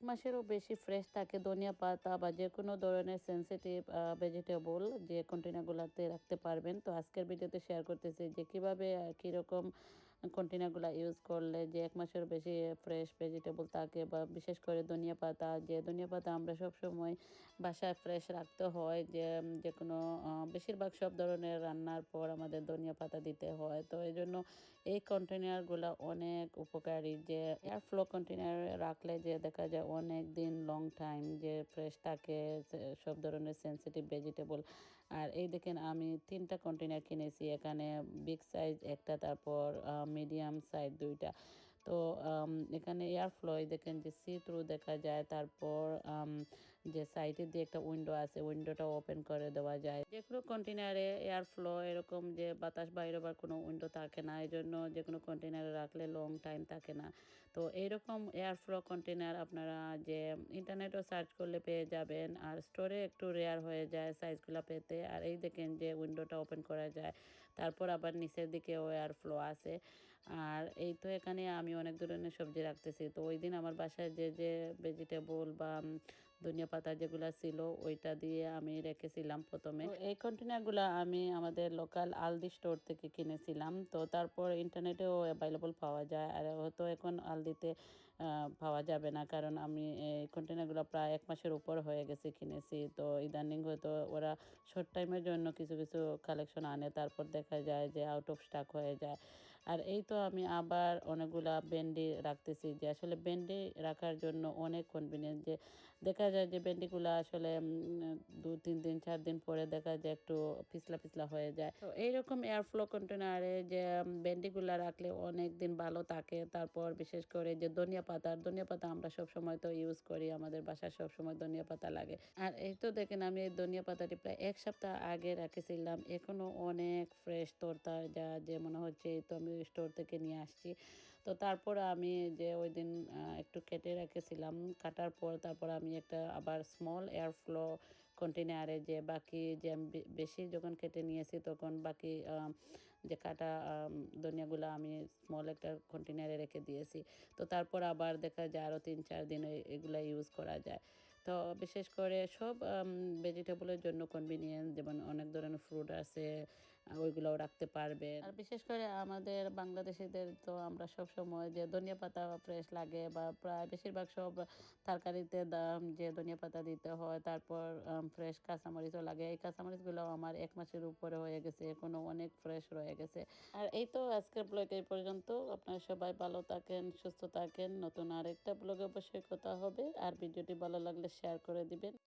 মাসেরও বেশি ফ্রেশ থাকে ধনিয়া পাতা বা যে কোনো ধরনের সেন্সিটিভ ভেজিটেবল যে কন্টেনারগুলোতে রাখতে পারবেন। তো আজকের ভিডিওতে শেয়ার করতেছি যে কীভাবে কীরকম কন্টেনারগুলো ইউজ করলে যে এক মাসের বেশি ফ্রেশ ভেজিটেবল থাকে বা বিশেষ করে ধনিয়া পাতা, যে ধনিয়া পাতা আমরা সব সময় বাসায় ফ্রেশ রাখতে হয়, যে যে কোনো বেশিরভাগ সব ধরনের রান্নার পর আমাদের ধনিয়া পাতা দিতে হয়। তো এই জন্য এই কন্টেনারগুলো অনেক উপকারী, যে এয়ার ফ্লো কন্টেনার রাখলে যে দেখা যায় অনেক দিন লং টাইম যে ফ্রেশ থাকে সব ধরনের সেন্সিটিভ ভেজিটেবল আর এই দেখেন আমি তিনটা কন্টেনার কিনেছি, এখানে বিগ সাইজ একটা, তারপর মিডিয়াম সাইজ দুইটা। তো এখানে এয়ার ফ্লোয় দেখেন যে সি থ্রু দেখা যায় তারপর যে সাইডের দিয়ে একটা উইন্ডো আছে, উইন্ডোটা ওপেন করে দেওয়া যায়। যে কোনো কন্টেনারে এয়ার ফ্লো এরকম যে বাতাস বাইরে বা কোনো উইন্ডো থাকে না এই জন্য যে কোনো কন্টেনারে রাখলে লং টাইম থাকে না। তো এইরকম এয়ার ফ্লো কন্টেনার আপনারা যে ইন্টারনেটও সার্চ করলে পেয়ে যাবেন, আর স্টোরে একটু রেয়ার হয়ে যায় সাইজগুলো পেতে, আর এই দেখেন যে উইন্ডোটা ওপেন করা যায়। তারপর আবার নিচের দিকে এয়ার ফ্লো আছে। আর এই তো এখানে আমি অনেক ধরনের সবজি রাখতেছি। তো ওই দিন আমার বাসায় যে যে ভেজিটেবল বা ধনিয়া পাতা যেগুলো ছিল, ওইটা দিয়ে আমি রেখেছিলাম প্রথমে। এই কন্টেনারগুলো আমি আমাদের লোকাল আলদি স্টোর থেকে কিনেছিলাম। তো তারপর ইন্টারনেটেও অ্যাভেলেবল পাওয়া যায়। আর হয়তো এখন আলদিতে পাওয়া যাবে না। কারণ আমি এই কন্টেনারগুলো প্রায় এক মাসের উপর হয়ে গেছে কিনেছি। তো ইদানিং হয়তো ওরা শর্ট টাইমের জন্য কিছু কিছু কালেকশন আনে। তারপর দেখা যায় যে আউট অফ স্টক হয়ে যায়। আর এই তো আমি আবার অনেকগুলা ভেন্ডি রাখতেছি যে আসলে ভেন্ডি রাখার জন্য অনেক কনভিনিয়েন্ট যে দেখা যায় যে ভেন্ডিগুলো আসলে দু, তিন দিন, চার দিন পরে দেখা যায় একটু পিছলা পিছলা হয়ে যায়। তো এইরকম এয়ারফ্লো কন্টেনারে যে ভেন্ডিগুলো রাখলে অনেক দিন ভালো থাকে। তারপর বিশেষ করে যে ধনিয়া পাতা ধনিয়া পাতা আমরা সব সময় তো ইউজ করি, আমাদের বাসায় সব সময় ধনিয়া পাতা লাগে। আর এই তো দেখেন আমি এই ধনিয়া পাতাটি প্রায় এক সপ্তাহ আগে রেখেছিলাম। এখনও অনেক ফ্রেশ তোরতা যা যে মনে হচ্ছে, এই তো আমি স্টোর থেকে নিয়ে আসছি। তো তারপর আমি যে ওই দিন একটু কেটে রেখেছিলাম, কাটার পর তারপর আমি একটা আবার স্মল এয়ার ফ্লো কন্টেনারে যে বাকি যে আমি বেশি যখন কেটে নিয়েছি তখন বাকি যে কাটা ধনিয়াগুলো আমি স্মল একটা কন্টেনারে রেখে দিয়েছি। তো তারপর আবার দেখা যায় আরও তিন চার দিন এগুলো ইউজ করা যায়। তো বিশেষ করে সব ভেজিটেবলের জন্য কনভিনিয়েন্স যেমন অনেক ধরনের ফ্রুট আছে ওইগুলোও রাখতে পারবে। আর বিশেষ করে আমাদের বাংলাদেশিদের তো আমরা সব সময় যে ধনিয়া পাতা ফ্রেশ লাগে বা প্রায় বেশিরভাগ সব তরকারিতে যে ধনিয়া পাতা দিতে হয়, তারপর ফ্রেশ কাঁচামরিচও লাগে। এই কাঁচামরিচগুলো আমার এক মাসের উপরে হয়ে গেছে, এখনও অনেক ফ্রেশ রয়ে গেছে। আর এই তো আজকের ব্লগ এই পর্যন্ত। আপনারা সবাই ভালো থাকেন, সুস্থ থাকেন। নতুন আরেকটা ব্লগে অবশ্যই কথা হবে। আর ভিডিওটি ভালো লাগলে শেয়ার করে দিবেন।